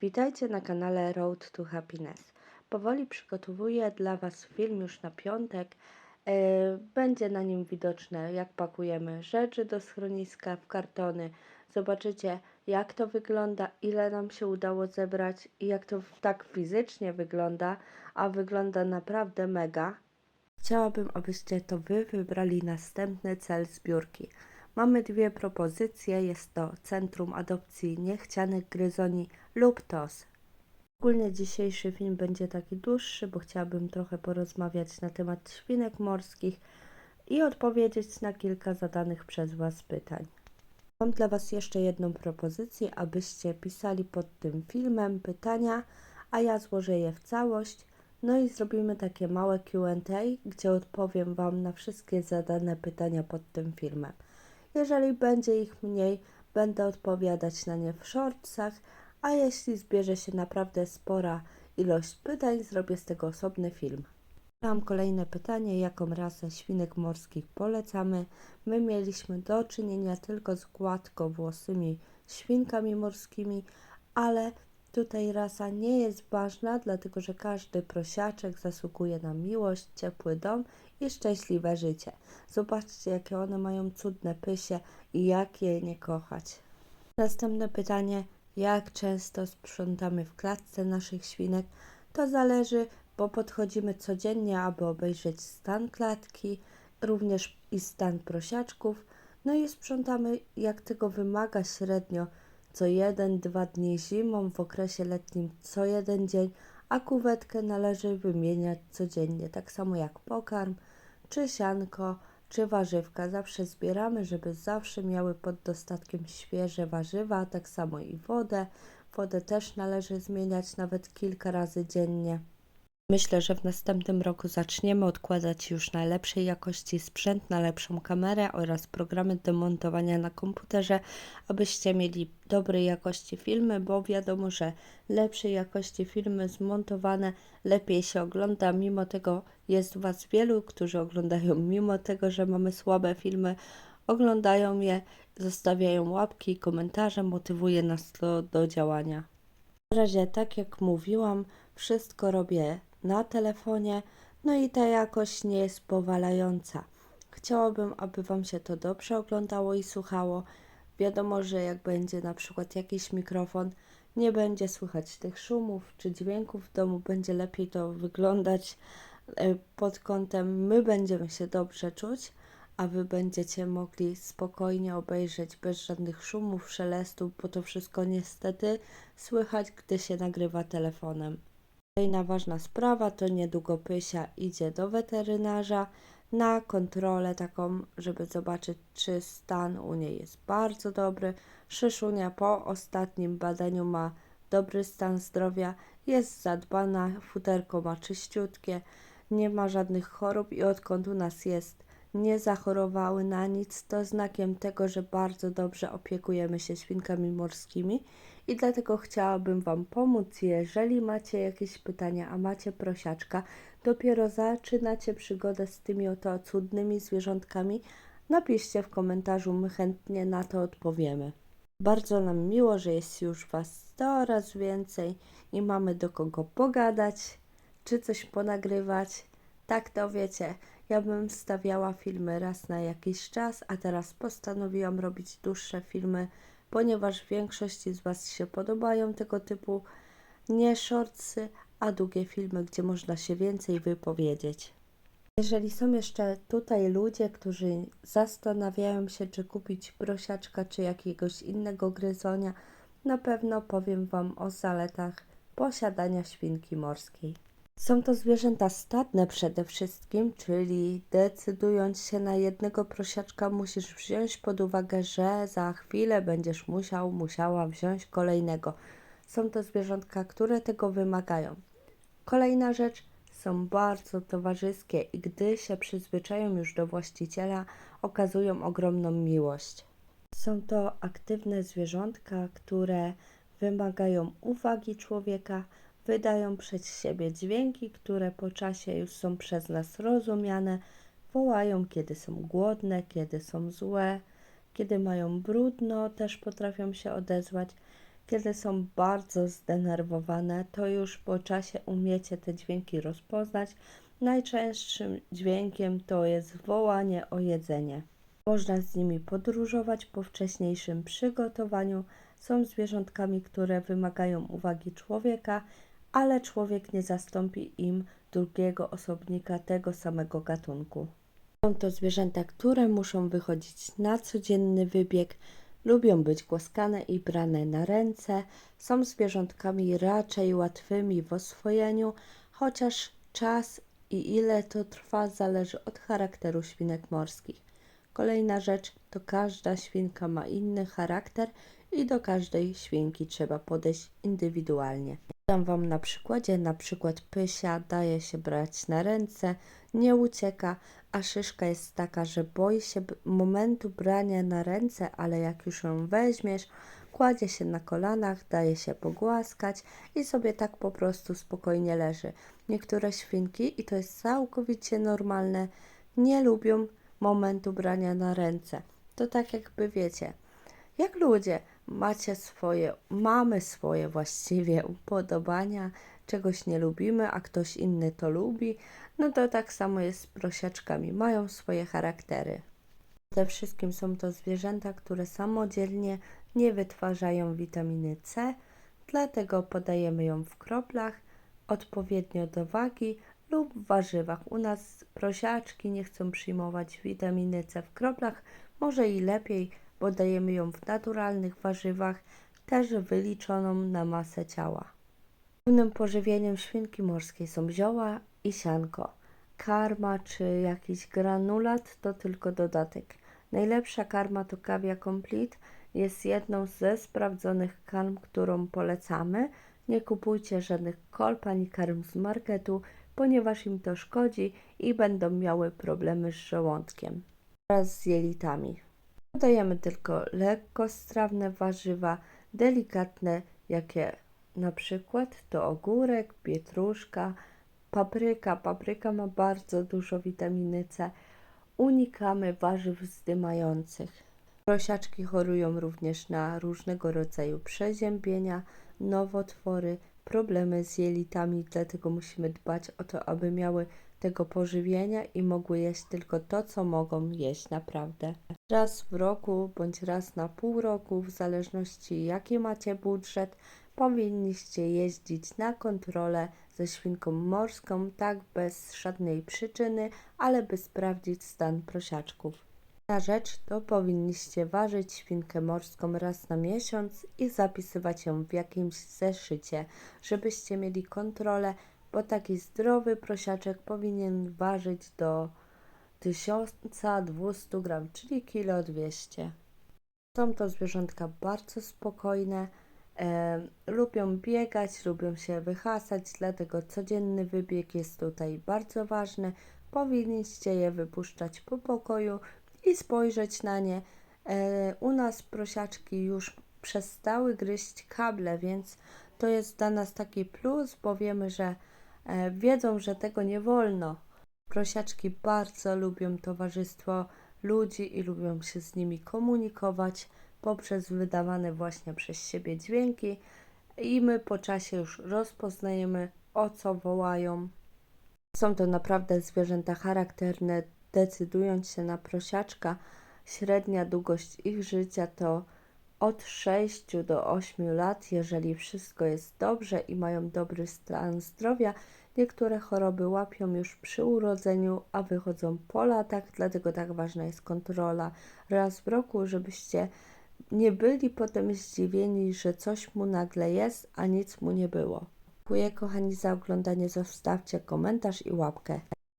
Witajcie na kanale Road to Happiness. Powoli przygotowuję dla Was film już na piątek. E, Będzie na nim widoczne, jak pakujemy rzeczy do schroniska w kartony. Zobaczycie, jak to wygląda, ile nam się udało zebrać i jak to tak fizycznie wygląda, a wygląda naprawdę mega. Chciałabym, abyście to Wy wybrali następny cel zbiórki. Mamy dwie propozycje. Jest to Centrum Adopcji Niechcianych Gryzoni lub TOS. Ogólnie dzisiejszy film będzie taki dłuższy, bo chciałabym trochę porozmawiać na temat świnek morskich i odpowiedzieć na kilka zadanych przez Was pytań. Mam dla Was jeszcze jedną propozycję, abyście pisali pod tym filmem pytania, a ja złożę je w całość. No i zrobimy takie małe QA, gdzie odpowiem Wam na wszystkie zadane pytania pod tym filmem. Jeżeli będzie ich mniej, będę odpowiadać na nie w shortsach, a jeśli zbierze się naprawdę spora ilość pytań, zrobię z tego osobny film. Mam kolejne pytanie, jaką rasę świnek morskich polecamy. My mieliśmy do czynienia tylko z gładkowłosymi świnkami morskimi, ale tutaj rasa nie jest ważna, dlatego że każdy prosiaczek zasługuje na miłość, ciepły dom i szczęśliwe życie. Zobaczcie, jakie one mają cudne pysie i jak je nie kochać. Następne pytanie, jak często sprzątamy w klatce naszych świnek? To zależy, bo podchodzimy codziennie, aby obejrzeć stan klatki, również i stan prosiaczków. No i sprzątamy, jak tego wymaga średnio, co jeden, dwa dni zimą, w okresie letnim co jeden dzień, a kuwetkę należy wymieniać codziennie, tak samo jak pokarm, czy sianko, czy warzywka. Zawsze zbieramy, żeby zawsze miały pod dostatkiem świeże warzywa, tak samo i wodę. Wodę też należy zmieniać nawet kilka razy dziennie. Myślę, że w następnym roku zaczniemy odkładać już na lepszej jakości sprzęt, na lepszą kamerę oraz programy do montowania na komputerze, abyście mieli dobrej jakości filmy, bo wiadomo, że lepszej jakości filmy zmontowane lepiej się ogląda. Mimo tego jest Was wielu, którzy oglądają, mimo tego, że mamy słabe filmy, oglądają je, zostawiają łapki, komentarze, motywuje nas to do działania. Na razie, tak jak mówiłam, wszystko robię na telefonie, no i ta jakość nie jest powalająca. Chciałabym, aby Wam się to dobrze oglądało i słuchało. Wiadomo, że jak będzie na przykład jakiś mikrofon, nie będzie słychać tych szumów czy dźwięków w domu, będzie lepiej to wyglądać e, pod kątem my będziemy się dobrze czuć, a Wy będziecie mogli spokojnie obejrzeć bez żadnych szumów, szelestów, bo to wszystko niestety słychać, gdy się nagrywa telefonem. Kolejna ważna sprawa to niedługo Pysia idzie do weterynarza na kontrolę taką, żeby zobaczyć, czy stan u niej jest bardzo dobry. Szyszunia po ostatnim badaniu ma dobry stan zdrowia, jest zadbana, futerko ma czyściutkie, nie ma żadnych chorób i odkąd u nas jest, nie zachorowały na nic, to znakiem tego, że bardzo dobrze opiekujemy się świnkami morskimi i dlatego chciałabym Wam pomóc, jeżeli macie jakieś pytania, a macie prosiaczka, dopiero zaczynacie przygodę z tymi oto cudnymi zwierzątkami, napiszcie w komentarzu, my chętnie na to odpowiemy. Bardzo nam miło, że jest już Was coraz więcej i mamy do kogo pogadać, czy coś ponagrywać. Tak to wiecie, ja bym stawiała filmy raz na jakiś czas, a teraz postanowiłam robić dłuższe filmy, ponieważ większości z Was się podobają tego typu nie shortsy, a długie filmy, gdzie można się więcej wypowiedzieć. Jeżeli są jeszcze tutaj ludzie, którzy zastanawiają się, czy kupić prosiaczka, czy jakiegoś innego gryzonia, na pewno powiem Wam o zaletach posiadania świnki morskiej. Są to zwierzęta stadne przede wszystkim, czyli decydując się na jednego prosiaczka, musisz wziąć pod uwagę, że za chwilę będziesz musiał, musiała wziąć kolejnego. Są to zwierzątka, które tego wymagają. Kolejna rzecz, są bardzo towarzyskie i gdy się przyzwyczają już do właściciela, okazują ogromną miłość. Są to aktywne zwierzątka, które wymagają uwagi człowieka, wydają przed siebie dźwięki, które po czasie już są przez nas rozumiane, wołają, kiedy są głodne, kiedy są złe, kiedy mają brudno, też potrafią się odezwać. Kiedy są bardzo zdenerwowane, to już po czasie umiecie te dźwięki rozpoznać. Najczęstszym dźwiękiem to jest wołanie o jedzenie. Można z nimi podróżować po wcześniejszym przygotowaniu. Są zwierzątkami, które wymagają uwagi człowieka, ale człowiek nie zastąpi im drugiego osobnika tego samego gatunku. Są to zwierzęta, które muszą wychodzić na codzienny wybieg, lubią być głaskane i brane na ręce, są zwierzątkami raczej łatwymi w oswojeniu, chociaż czas i ile to trwa zależy od charakteru świnek morskich. Kolejna rzecz to każda świnka ma inny charakter i do każdej świnki trzeba podejść indywidualnie. Dam Wam na przykładzie, na przykład Pysia daje się brać na ręce, nie ucieka, a Szyszka jest taka, że boi się momentu brania na ręce, ale jak już ją weźmiesz, kładzie się na kolanach, daje się pogłaskać i sobie tak po prostu spokojnie leży. Niektóre świnki, i to jest całkowicie normalne, nie lubią momentu brania na ręce. To tak jakby wiecie, jak ludzie, macie swoje, mamy swoje właściwie upodobania, czegoś nie lubimy, a ktoś inny to lubi, no to tak samo jest z prosiaczkami, mają swoje charaktery. Przede wszystkim są to zwierzęta, które samodzielnie nie wytwarzają witaminy C, dlatego podajemy ją w kroplach odpowiednio do wagi lub w warzywach. U nas prosiaczki nie chcą przyjmować witaminy C w kroplach, może i lepiej, bo dajemy ją w naturalnych warzywach, też wyliczoną na masę ciała. Głównym pożywieniem świnki morskiej są zioła i sianko. Karma czy jakiś granulat to tylko dodatek. Najlepsza karma to kawia complete. Jest jedną ze sprawdzonych karm, którą polecamy. Nie kupujcie żadnych kolb ani karm z marketu, ponieważ im to szkodzi i będą miały problemy z żołądkiem oraz z jelitami. Dodajemy tylko lekkostrawne warzywa, delikatne, jakie na przykład to ogórek, pietruszka, papryka. Papryka ma bardzo dużo witaminy C. Unikamy warzyw zdymających. Prosiaczki chorują również na różnego rodzaju przeziębienia, nowotwory, problemy z jelitami, dlatego musimy dbać o to, aby miały tego pożywienia i mogły jeść tylko to, co mogą jeść naprawdę. Raz w roku bądź raz na pół roku, w zależności jaki macie budżet, powinniście jeździć na kontrolę ze świnką morską, tak bez żadnej przyczyny, ale by sprawdzić stan prosiaczków. Na rzecz to powinniście ważyć świnkę morską raz na miesiąc i zapisywać ją w jakimś zeszycie, żebyście mieli kontrolę, bo taki zdrowy prosiaczek powinien ważyć do 1200 gram, czyli kilo 200. Są to zwierzątka bardzo spokojne, e, lubią biegać, lubią się wyhasać, dlatego codzienny wybieg jest tutaj bardzo ważny. Powinniście je wypuszczać po pokoju i spojrzeć na nie. E, u nas prosiaczki już przestały gryźć kable, więc to jest dla nas taki plus, bo wiemy, że wiedzą, że tego nie wolno. Prosiaczki bardzo lubią towarzystwo ludzi i lubią się z nimi komunikować poprzez wydawane właśnie przez siebie dźwięki i my po czasie już rozpoznajemy o co wołają. Są to naprawdę zwierzęta charakterne, decydując się na prosiaczka, średnia długość ich życia to od 6 do 8 lat, jeżeli wszystko jest dobrze i mają dobry stan zdrowia. Niektóre choroby łapią już przy urodzeniu, a wychodzą po latach, dlatego tak ważna jest kontrola raz w roku, żebyście nie byli potem zdziwieni, że coś mu nagle jest, a nic mu nie było. Dziękuję kochani za oglądanie, zostawcie komentarz i łapkę.